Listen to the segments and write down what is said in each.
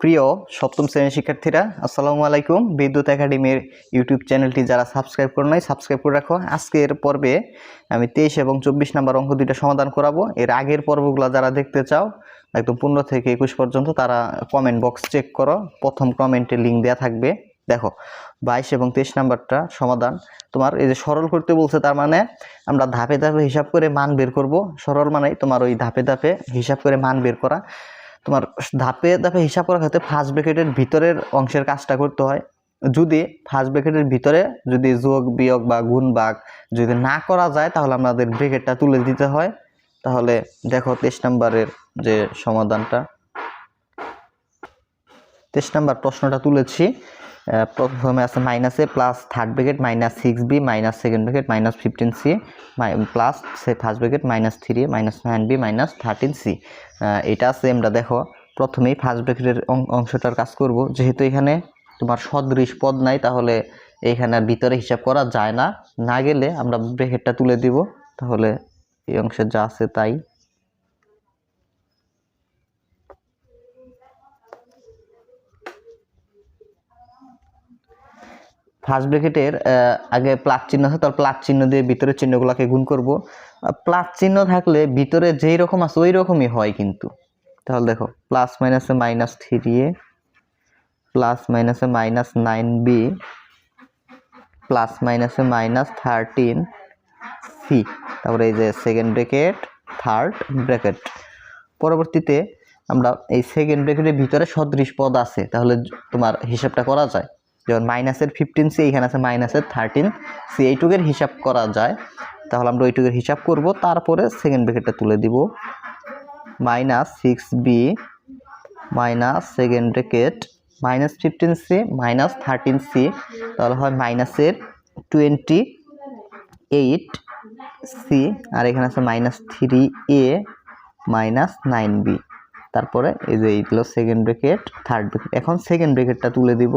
প্রিয় সপ্তম শ্রেণির শিক্ষার্থীরা, আসসালামু আলাইকুম। বিদ্যুৎ একাডেমির ইউটিউব চ্যানেলটি যারা সাবস্ক্রাইব করে নাই, সাবস্ক্রাইব করে রাখো। আজকের পর্বে আমি তেইশ এবং চব্বিশ নাম্বার অঙ্ক দুইটা সমাধান করাবো। এর আগের পর্বগুলো যারা দেখতে চাও, একদম পনেরো থেকে একুশ পর্যন্ত তারা কমেন্ট বক্স চেক করো। প্রথম কমেন্টে লিঙ্ক দেওয়া থাকবে। দেখো, বাইশ এবং তেইশ নাম্বারটা সমাধান। তোমার এই যে সরল করতে বলছে, তার মানে আমরা ধাপে ধাপে হিসাব করে মান বের করব। সরল মানে তোমার ওই ধাপে ধাপে হিসাব করে মান বের করা। তোমার ধাপে ধাপে হিসাব করা ক্ষেত্রে ফার্স্ট ব্র্যাকেটের ভিতরের অংশের কাজটা করতে হয়। যদি ফার্স্ট ব্র্যাকেটের ভিতরে যদি যোগ, বিয়োগ বা গুণ বাঘ যদি না করা যায়, তাহলে আমাদের ব্র্যাকেটটা তুলে দিতে হয়। তাহলে দেখো তেইশ নম্বরের যে সমাধানটা। তেইশ নম্বর প্রশ্নটা তুলেছি। প্রথমে আছে মাইনাসে plus third bracket minus six B minus second bracket minus fifteen C plus সে first bracket minus three minus nine B minus thirteen C এটা আছে, আমরা দেখো, প্রথমেই ফার্স্ট ব্র্যাকেটের অংশটার কাজ করব। যেহেতু এখানে তোমার সদৃশ পদ নাই, তাহলে এইখানে ভিতরে হিসাব করা যায় না। না গেলে আমরা ব্র্যাকেটটা তুলে দিব। তাহলে এই অংশে যা আছে তাই। ফার্স্ট ব্র্যাকেটের আগে প্লাস চিহ্ন আছে তার প্লাস চিহ্ন দিয়ে ভিতরের চিহ্নগুলোকে গুণ করব। প্লাস চিহ্ন থাকলে ভিতরে যেই রকম আছে ওই রকমই হয় কিন্তু। তাহলে দেখো, প্লাস মাইনাসে মাইনাস থ্রি এ, প্লাস মাইনাসে মাইনাস নাইন বি, প্লাস মাইনাসে মাইনাস থার্টিন সি। তারপরে এই যে সেকেন্ড ব্র্যাকেট থার্ড ব্র্যাকেট পরবর্তীতে আমরা এই সেকেন্ড ব্র্যাকেটের ভিতরে সদৃশ পদ আছে, তাহলে তোমার হিসাবটা করা যায়। যেমন মাইনাসের ফিফটিন সি এখানে আছে মাইনাসের থার্টিন সি এইটুকের হিসাব করা যায়। তাহলে আমরা ওইটুকের হিসাব করব, তারপরে সেকেন্ড ব্র্যাকেটটা তুলে দিব। Minus six B minus second bracket minus fifteen C minus thirteen C তাহলে হয় মাইনাসের টোয়েন্টি এইট সি আর এখানে আছে minus three A minus nine B তারপরে এই যে এইগুলো সেকেন্ড ব্র্যাকেট থার্ড ব্র্যাকেট এখন সেকেন্ড ব্র্যাকেটটা তুলে দিব।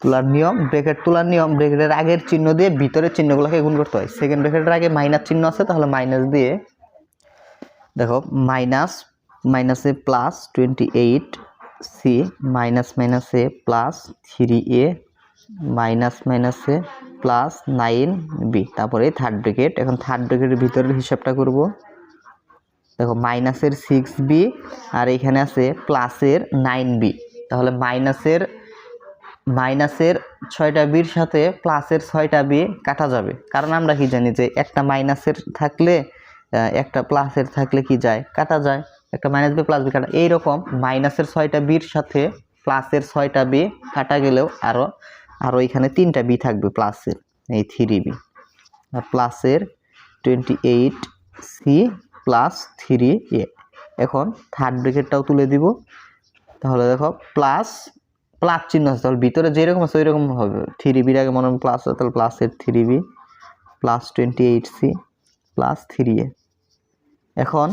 তোলার নিয়ম ব্র্যাকেট তোলার নিয়ম ব্র্যাকেটের আগের চিহ্ন দিয়ে ভিতরের চিহ্নগুলোকে গুণ করতে হয়। সেকেন্ড ব্রেকেটের আগে মাইনাস চিহ্ন আছে, তাহলে মাইনাস দিয়ে দেখো মাইনাস মাইনাসে plus twenty eight C minus মাইনাসে প্লাস থ্রি এ মাইনাস মাইনাসে প্লাস নাইন বি তারপরে থার্ড ব্র্যাকেট এখন থার্ড ব্র্যাকেটের ভিতরের হিসাবটা করব। দেখো মাইনাসের সিক্স বি আর এখানে আছে প্লাসের নাইন বি তাহলে মাইনাসের মাইনাসের ছয়টা বির সাথে প্লাসের ছয়টা বি কাটা যাবে। কারণ আমরা কি জানি যে একটা মাইনাসের থাকলে একটা প্লাসের থাকলে কি যায়? কাটা যায়। একটা মাইনাস বি প্লাস বি কাটা এইরকম মাইনাসের ছয়টা বির সাথে প্লাসের ছয়টা বি কাটা গেলেও আরও আরও এখানে তিনটা বি থাকবে প্লাসের, এই থ্রি বি। আর প্লাসের twenty eight C plus three A. এখন থার্ড ব্র্যাকেটটাও তুলে দিব। তাহলে দেখো, প্লাস প্লাস চিহ্ন আছে, তাহলে ভিতরে যেরকম আছে ওই রকম হবে থ্রি বির আগে মনে হয় প্লাস আছে, তাহলে প্লাসের three B plus twenty eight C plus three A এখন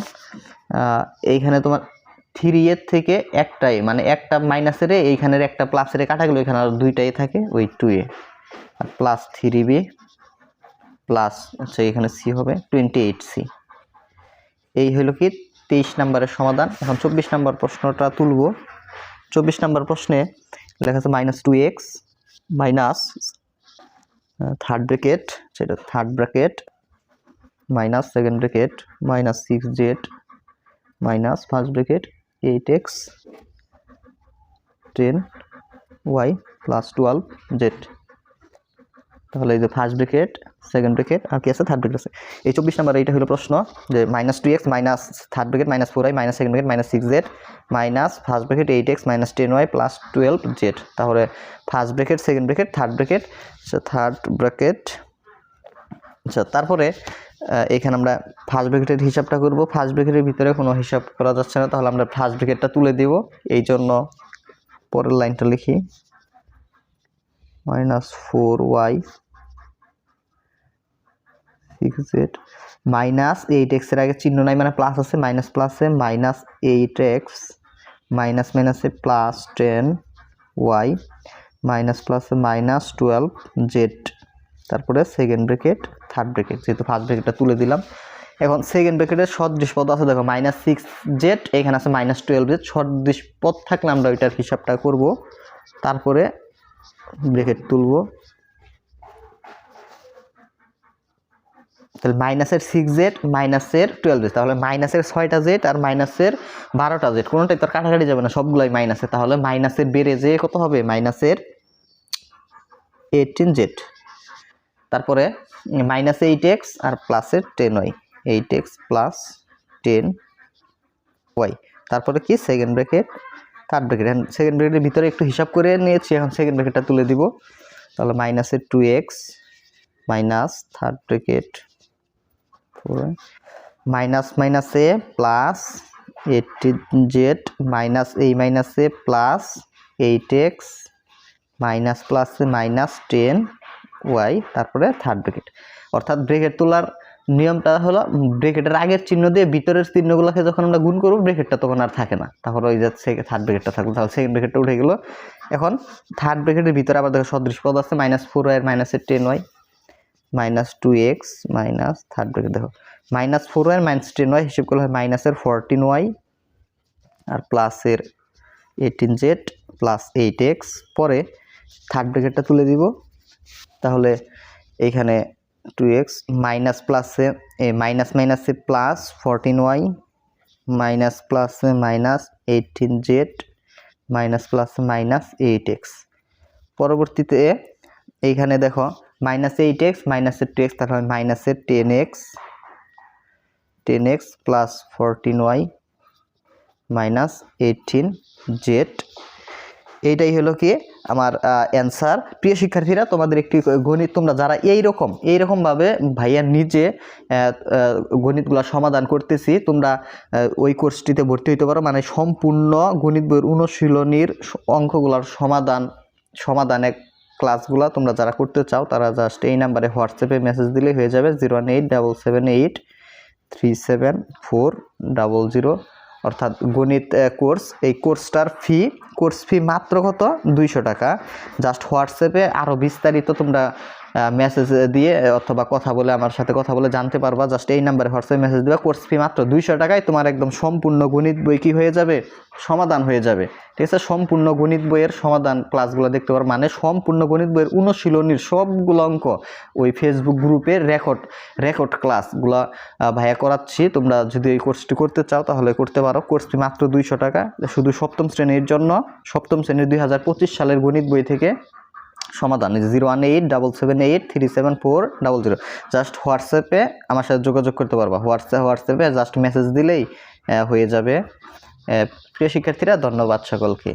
এইখানে তোমার থ্রি এর থেকে একটাই মানে একটা মাইনাসের এইখানের একটা প্লাসের এ কাটা গেলো এখানে আর দুইটাই থাকে, ওই টু এ আর প্লাস থ্রি বি প্লাস আচ্ছা এখানে সি হবে টোয়েন্টি এইট সি এই হলো কি, তেইশ নম্বরের সমাধান। এখন চব্বিশ নম্বর প্রশ্নটা তুলব। চব্বিশ নম্বর প্রশ্নে লেখা আছে minus two X minus third bracket সেটা third bracket minus second bracket minus six Z minus first bracket eight X ten Y plus twelve Z তাহলে এই যে ফার্স্ট ব্র্যাকেট সেকেন্ড ব্র্যাকেট আর কি আছে? থার্ড ব্র্যাকেট আছে। এই চব্বিশ নাম্বার এইটা হলো প্রশ্ন যে minus two X minus third bracket minus four I minus second bracket minus six Z minus first bracket eight X minus ten Y plus twelve Z তাহলে first bracket second bracket third bracket third bracket আচ্ছা তারপরে এখানে আমরা first ব্র্যাকেটের হিসাবটা করব। First ব্র্যাকেটের ভিতরে কোনো হিসাব করা যাচ্ছে না, তাহলে আমরা ফার্স্ট ব্র্যাকেটটা তুলে দিব। এই জন্য পরের লাইনটা লিখি। Minus four Y six Z minus eight এক্সের আগে চিহ্ন নাই মানে প্লাস আছে মাইনাস প্লাসে মাইনাস এইট এক্স মাইনাস মাইনাসে প্লাস টেন ওয়াই মাইনাস প্লাসে মাইনাস টুয়েলভ জেড তারপরে সেকেন্ড ব্রেকেট থার্ড ব্রেকেট যেহেতু ফার্স্ট ব্রেকেটটা তুলে দিলাম। এখন সেকেন্ড ব্র্যাকেটের সদৃশ পদ আছে, দেখো মাইনাস সিক্স জেড এখানে আছে মাইনাস টুয়েলভ জেড সদৃশ পদ থাকলে আমরা ওইটার হিসাবটা করব। তারপরে ব্রেকেট তুলবো। তাহলে মাইনাসের সিক্স জেড মাইনাসের টুয়েলভ জেড তাহলে মাইনাসের ছয়টা জেড আর মাইনাসের বারোটা জেড কোনোটাই তোর কাটাকাটি যাবে না, সবগুলোই মাইনাসে তাহলে মাইনাসের বেড়ে যে কত হবে? মাইনাসের এইটিন জেড তারপরে মাইনাস এইট এক্স আর প্লাসের ten y eight x plus ten y তারপরে কি? Second bracket third bracket second ব্র্যাকেটের ভিতরে একটু হিসাব করে নিয়েছি, এখন সেকেন্ড ব্র্যাকেটটা তুলে দিব। তাহলে মাইনাসের two x minus third bracket minus মাইনাসে প্লাস এইটিন জেড মাইনাস এই মাইনাসে প্লাস এইট এক্স মাইনাস প্লাসে মাইনাস টেন ওয়াই তারপরে থার্ড ব্রেকেট অর্থাৎ ব্রেকেট তোলার নিয়মটা হলো ব্রেকেটের আগের চিহ্ন দিয়ে ভিতরের চিহ্নগুলোকে যখন আমরা গুণ করব ব্রেকেটটা তখন আর থাকে না। তারপরে ওই যে থার্ড ব্রেকেটটা থাকল, তাহলে সেকেন্ড ব্রেকেটটা উঠে গেলো। এখন থার্ড ব্রেকেটের ভিতরে আবার দেখো সদৃশ পদ আছে মাইনাস ফোর ওয়াই মাইনাসের ten y minus two x minus third bracket দেখো minus four y minus ten y হিসেব করলে হয় মাইনাসের ফোরটিন ওয়াই আর প্লাসের eighteen z plus eight x পরে থার্ড ব্রেকেটটা তুলে দিব। তাহলে এইখানে টু এক্স মাইনাস প্লাসে এ মাইনাস মাইনাসে প্লাস ফোরটিন ওয়াই মাইনাস প্লাসে মাইনাস এইটিন জেড মাইনাস প্লাসে মাইনাস এইট এক্স পরবর্তীতে এইখানে দেখো মাইনাস এইট এক্স মাইনাসের টু এক্স তাহলে মাইনাসের ten x ten x plus fourteen y minus eighteen z এইটাই হলো কি আমার অ্যান্সার প্রিয় শিক্ষার্থীরা, তোমাদের একটি গণিত, তোমরা যারা এই রকম এই রকমভাবে ভাইয়া নিজে গণিতগুলো সমাধান করতেছি, তোমরা ওই কোর্সটিতে ভর্তি হইতে পারো। মানে সম্পূর্ণ গণিত বইয়ের অনুশীলনীর অঙ্কগুলোর সমাধান, সমাধানে ক্লাসগুলো তোমরা যারা করতে চাও, তারা জাস্ট এই নাম্বারে হোয়াটসঅ্যাপে মেসেজ দিলে হয়ে যাবে zero one eight double seven eight three seven four double zero অর্থাৎ গণিত কোর্স এই কোর্সটার ফি কোর্স ফি মাত্র কত? দুইশো টাকা। জাস্ট হোয়াটসঅ্যাপে আরও বিস্তারিত তোমরা মেসেজ দিয়ে অথবা কথা বলে আমার সাথে কথা বলে জানতে পারবা। জাস্ট এই নাম্বারে হোয়াটসঅ্যাপে মেসেজ দেবা। কোর্স ফি মাত্র দুইশো টাকায় তোমার একদম সম্পূর্ণ গণিত বই কি হয়ে যাবে? সমাধান হয়ে যাবে। ঠিক আছে? সম্পূর্ণ গণিত বইয়ের সমাধান ক্লাসগুলো দেখতে পারো মানে সম্পূর্ণ গণিত বইয়ের অনুশীলনীর সবগুলো অঙ্ক ওই ফেসবুক গ্রুপে রেকর্ড রেকর্ড ক্লাসগুলো ভাইয়া করাচ্ছি। তোমরা যদি এই কোর্সটি করতে চাও তাহলে করতে পারো। কোর্স ফি মাত্র দুইশো টাকা। শুধু সপ্তম শ্রেণির জন্য সপ্তম শ্রেণির দুই হাজার পঁচিশ সালের গণিত বই থেকে সমাধান zero one eight, double seven eight, three seven four, double zero. Just হোয়াটসঅ্যাপে আমার সাথে যোগাযোগ করতে পারবা। হোয়াটসঅ্যাপ, হোয়াটসঅ্যাপে জাস্ট মেসেজ দিলেই হয়ে যাবে। প্রিয় শিক্ষার্থীরা, ধন্যবাদ সকলকে।